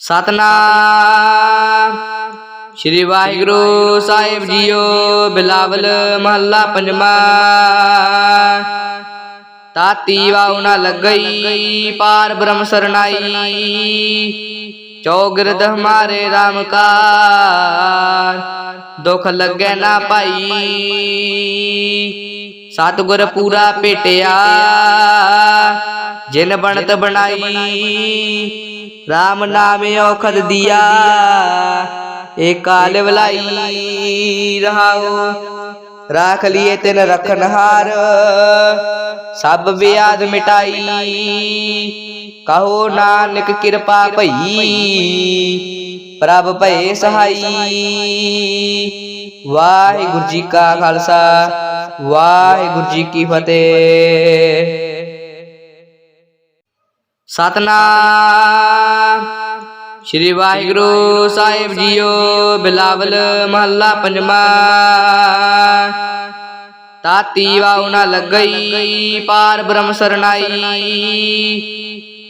ਸਤਨਾਮ। ਸ੍ਰੀ ਵਾਹਿਗੁਰੂ ਸਾਹਿਬ ਜੀਓ, ਬਿਲਾਵਲ ਮਹੱਲਾ ਪੰਜਵਾਂ। ਤਾਤੀ ਵਾਉ ਨਾ ਲੱਗਈ, ਪਾਰ ਬ੍ਰਹਮ ਸਰਨਾਈ ਚੌਗਿਰਦ ਹਮਾਰੇ RAM ਕਾਰ ਦੁਖ ਲੱਗੇ ਨਾ ਪਾਈ। ਸਤਿਗੁਰ ਪੂਰਾ ਭੇਟਿਆ ਜਿਨ ਬਣਤ ਬਣਾਈ। RAM ਨਾਮ ਔਖਦ ਦਿਆ। ਏ ਕਾਲ ਵਲਾਈ ਰਹਾਉ ਰਾਖ ਲਿਏ ਤਿਨ ਰਖਨ ਹਾਰ। ਸਭ ਵਿਆਦ ਮਿਟਾਈ। ਕਹੋ ਨਾਨਕ ਕਿਰਪਾ ਭਈ। ਪ੍ਰਭ ਭਏ ਸਹਾਈ। ਵਾਹਿਗੁਰੂ ਜੀ ਕਾ ਖਾਲਸਾ। ਵਾਹਿਗੁਰੂ ਜੀ ਕੀ ਫਤਿਹ। ਸਤਨਾਮ। ਸ੍ਰੀ ਵਾਹਿਗੁਰੂ ਸਾਹਿਬ ਜੀਓ, ਬਿਲਾਵਲ ਮਹੱਲਾ ਪੰਜਵਾਂ। ਤਾਤੀ ਵਾਉ ਨਾ ਲੱਗਈ, ਪਾਰ ਬ੍ਰਹਮ ਸਰਨਾਈ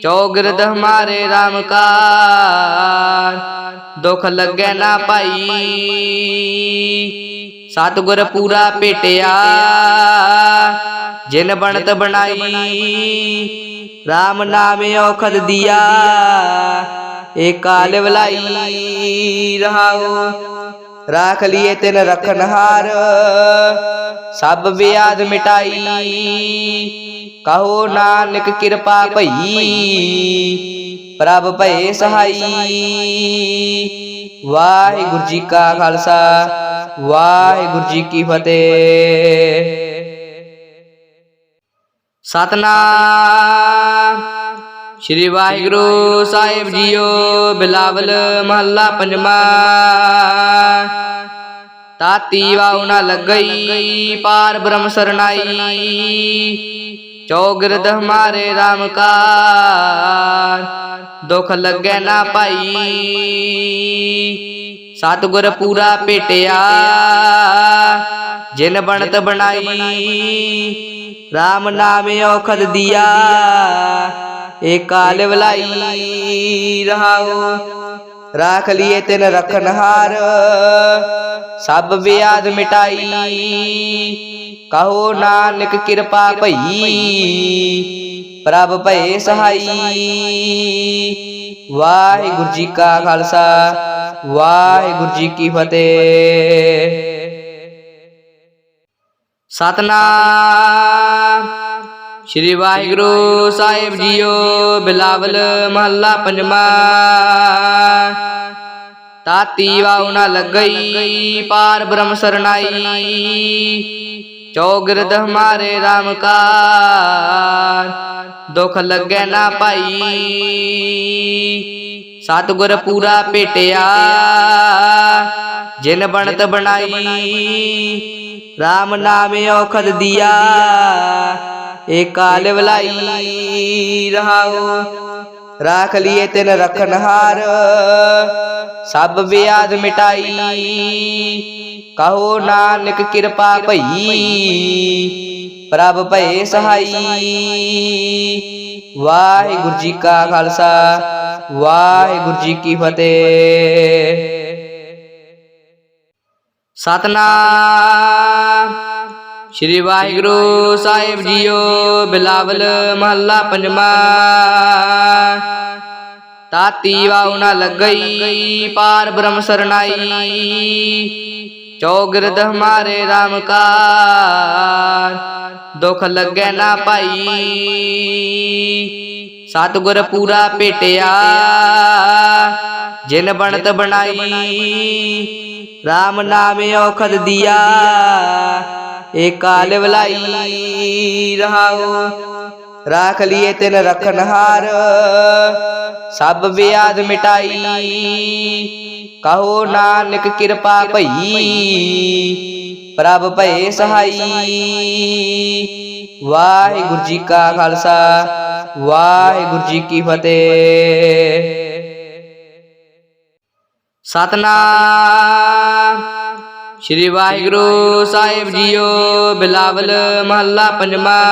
ਚੌਗਿਰਦ ਹਮਾਰੇ RAM ਕਾਰ ਦੁਖ ਲੱਗੇ ਨਾ ਪਾਈ। ਸਤਿਗੁਰ ਪੂਰਾ ਭੇਟਿਆ ਜਿਨ ਬਣਤ ਬਣਾਈ RAM ਨਾਮ ਔਖਦ ਦਿਆ ਏ ਕਾਲ ਵਲਾਈ ਰਹਾਉ ਰਾਖ ਲਿਏ ਤਿਨ ਰਖਨ ਸਭ ਵਿਆਦ ਮਿਟਾਈ। ਕਹੋ ਨਾਨਕ ਕਿਰਪਾ ਭਈ, ਪ੍ਰਭ ਭਏ ਸਹਾਈ। ਵਾਹਿਗੁਰੂ ਜੀ ਕਾ ਖਾਲਸਾ, ਵਾਹਿਗੁਰੂ ਜੀ ਕੀ ਫਤਿਹ। ਸਤਨਾਮ। ਸ੍ਰੀ ਵਾਹਿਗੁਰੂ ਸਾਹਿਬ ਜੀਓ, ਬਿਲਾਵਲ ਮਹੱਲਾ ਪੰਜਵਾਂ। ਤਾਤੀ ਵਾਉ ਨਾ ਲੱਗਈ, ਪਾਰ ਬ੍ਰਹਮ ਸਰਨਾਈ ਚੌਗਿਰਦ ਹਮਾਰੇ RAM ਕਾਰ, ਦੁਖ ਲੱਗੇ ਨਾ ਪਾਈ। ਸਤਿਗੁਰ ਪੂਰਾ ਭੇਟਿਆ, ਜਿਨ ਬਣਤ ਬਣਾਈ RAM ਨਾਮ ਔਖਦ ਦਿਆ। ਏ ਕਾਲ ਵਲਾਈ ਰਹਾਉ ਰਾਖ ਲਿਏ ਤਿਨ ਰਖਨ ਸਭ ਵਿਆਦ ਮਿਟਾਈ, ਕਹੋ ਨਾਨਕ ਕਿਰਪਾ ਭਈ। ਪ੍ਰਭ ਭਏ ਸਹਾਈ। ਵਾਹਿਗੁਰੂ ਜੀ ਕਾ ਖਾਲਸਾ, ਵਾਹਿਗੁਰੂ ਜੀ ਕੀ ਫਤਿਹ। ਸਤਨਾਮ। ਸ੍ਰੀ ਵਾਹਿਗੁਰੂ ਸਾਹਿਬ ਜੀਓ, ਬਿਲਾਵਲ ਮਹੱਲਾ ਪੰਜਵਾਂ। ਤਾਤੀ ਵਾਉ ਨਾ ਲੱਗਈ, ਪਾਰ ਬ੍ਰਹਮ ਸਰਨਾਈ ਚੌਗਿਰਦ ਹਮਾਰੇ RAM ਕਾਰ ਦੁਖ ਲੱਗੇ ਨਾ ਪਾਈ। ਸਤਿਗੁਰ ਪੂਰਾ ਭੇਟਿਆ ਜਿਨ ਬਣਤ ਬਣਾਈ RAM ਨਾਮ ਔਖਦ ਦਿਆ। ਏ ਕਾਲ ਵਲਾਈ ਰਹਾਉ ਰਾਖ ਲਿਏ ਤਿਨ ਰਖਨ ਹਾਰ। ਸਭ ਵਿਆਦ ਮਿਟਾਈ। ਕਹੋ ਨਾਨਕ ਕਿਰਪਾ ਭਈ। ਪ੍ਰਭ ਭਏ ਸਹਾਈ। ਵਾਹਿਗੁਰੂ ਜੀ ਕਾ ਖਾਲਸਾ। ਵਾਹਿਗੁਰੂ ਜੀ ਕੀ ਫਤਿਹ। ਸਤਨਾਮ। ਸ੍ਰੀ ਵਾਹਿਗੁਰੂ ਸਾਹਿਬ ਜੀਓ, ਬਿਲਾਵਲ ਮਹੱਲਾ ਪੰਜਵਾਂ। ਤਾਤੀ ਵਾਉ ਨਾ ਲੱਗਈ, ਪਾਰ ਬ੍ਰਹਮ ਸਰਨਾਈ ਚੌਗਿਰਦ ਹਮਾਰੇ RAM ਕਾਰ ਦੁਖ ਲੱਗੇ ਨਾ ਪਾਈ। ਸਤਿਗੁਰ ਪੂਰਾ ਭੇਟਿਆ, ਜਿਨ ਬਣਤ ਬਣਾਈ RAM ਨਾਮ ਔਖਦ ਦਿਆ। ਏ ਕਾਲ ਵਲਾਈ ਰਹਾਉ ਰਾਖ ਲਿਏ ਤਿਨ ਰਖਨ ਸਭ ਵਿਆਦ ਮਿਟਾਈ। ਕਹੋ ਨਾਨਕ ਕਿਰਪਾ ਭਈ। ਪ੍ਰਭ ਭਏ ਸਹਾਈ। ਵਾਹਿਗੁਰੂ ਜੀ ਕਾ ਖਾਲਸਾ। ਵਾਹਿਗੁਰੂ ਜੀ ਕੀ ਫਤਿਹ। ਸਤਨਾਮ। ਸ੍ਰੀ ਵਾਹਿਗੁਰੂ ਸਾਹਿਬ ਜੀਓ, ਬਿਲਾਵਲ ਮਹੱਲਾ ਪੰਜਵਾਂ।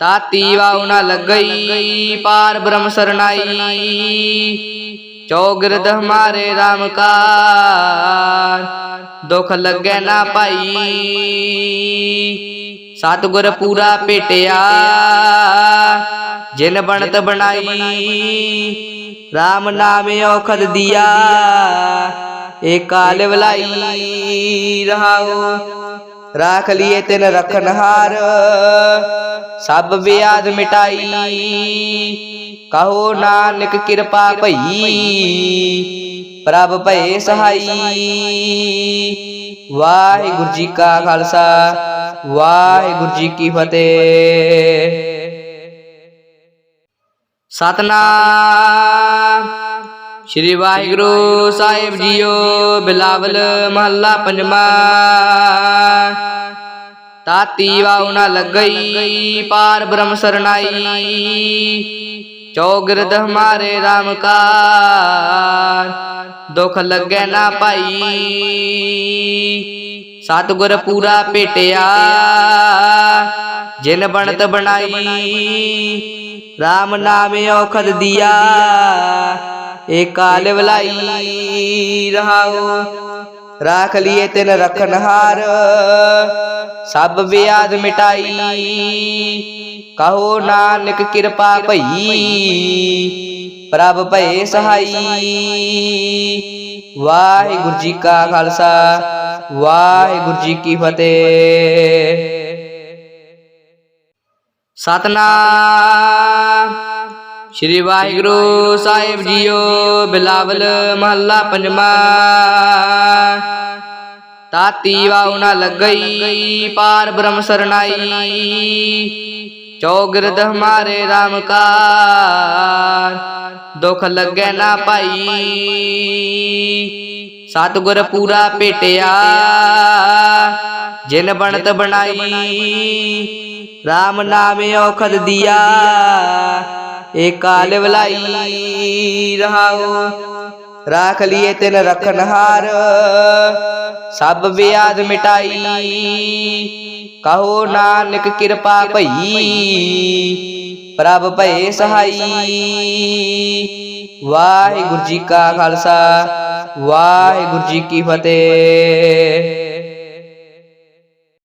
ਤਾਤੀ ਵਾਉ ਨ ਲੱਗਈ, ਪਾਰ ਬ੍ਰਹਮ ਸਰਨਾਈ ਚੌਗਿਰਦ ਹਮਾਰੇ RAM ਕਾਰ ਦੁਖ ਲੱਗੇ ਨਾ ਪਾਈ। ਸਤਿਗੁਰ ਪੂਰਾ ਭੇਟਿਆ, ਜਿਨ ਬਣਤ ਬਣਾਈ RAM ਨਾਮ ਔਖਦ ਦਿਆ। ਏ ਕਾਲ ਵਲਾਈ ਰਹਾਉ ਰਾਖ ਲਿਏ ਤਿਨ ਰਖਨ ਸਭ ਵਿਆਦ ਮਿਟਾਈ। ਕਹੋ ਨਾਨਕ ਕਿਰਪਾ ਭਈ। ਪ੍ਰਭ ਭਏ ਸਹਾਈ। ਵਾਹਿਗੁਰੂ ਜੀ ਕਾ ਖਾਲਸਾ। ਵਾਹਿਗੁਰੂ ਜੀ ਕੀ ਫਤਿਹ। ਸਤਨਾਮ। ਸ਼੍ਰੀ ਵਾਹਿਗੁਰੂ ਸਾਹਿਬ ਜੀਓ, ਬਿਲਾਵਲ ਮਹੱਲਾ ਪੰਜਵਾਂ। ਤਾਤੀ ਵਾਉ ਨ ਲੱਗਈ, ਪਾਰ ਬ੍ਰਹਮ ਸਰਨਾਈ ਚੌਗਿਰਦ ਹਮਾਰੇ RAM ਕਾਰ ਦੁਖ ਲੱਗੇ ਨਾ ਪਾਈ। ਸਤਿਗੁਰ ਪੂਰਾ ਭੇਟਿਆ ਜਿਨ ਬਣਤ ਬਣਾਈ RAM ਨਾਮ ਔਖਦ ਦਿਆ। ਏ ਕਾਲ ਵਲਾਈ ਰਹਾਉ ਰਾਖ ਲਿਏ ਤਿਨ ਰਖਨ ਹਾਰ। ਸਭ ਵਿਆਦ ਮਿਟਾਈ। ਕਹੋ ਨਾਨਕ ਕਿਰਪਾ ਭਈ। ਪ੍ਰਭ ਭਏ ਸਹਾਈ। ਵਾਹਿਗੁਰੂ ਜੀ ਕਾ ਖਾਲਸਾ। ਵਾਹਿਗੁਰੂ ਜੀ ਕੀ ਫਤਿਹ। ਸਤਨਾਮ। ਸ਼੍ਰੀ ਵਾਹਿਗੁਰੂ ਸਾਹਿਬ ਜੀਓ, ਬਿਲਾਵਲ ਮਹੱਲਾ ਪੰਜਵਾਂ। ਤਾਤੀ ਵਾਉ ਨ ਲੱਗਈ, ਪਾਰ ਬ੍ਰਹਮ ਸਰਨਾਈ ਚੌਗਿਰਦ ਹਮਾਰੇ RAM ਕਾਰ ਦੁਖ ਲੱਗੇ ਨਾ ਪਾਈ। ਸਤਿਗੁਰ ਪੂਰਾ ਭੇਟਿਆ, ਜਿਨ ਬਣਤ ਬਣਾਈ RAM ਨਾਮ ਔਖਦ ਦਿਆ। ਏ ਕਾਲ ਵਲਾਈ ਰਹਾਉ ਰਾਖ ਲਿਏ ਤਿਨ ਰਖਨ ਹਾਰ। ਸਭ ਵਿਆਦ ਮਿਟਾਈ। ਕਹੋ ਨਾਨਕ ਕਿਰਪਾ ਭਈ। ਪ੍ਰਭ ਭਏ ਸਹਾਈ। ਵਾਹਿਗੁਰੂ ਜੀ ਕਾ ਖਾਲਸਾ। ਵਾਹਿਗੁਰੂ ਜੀ ਕੀ ਫਤਿਹ।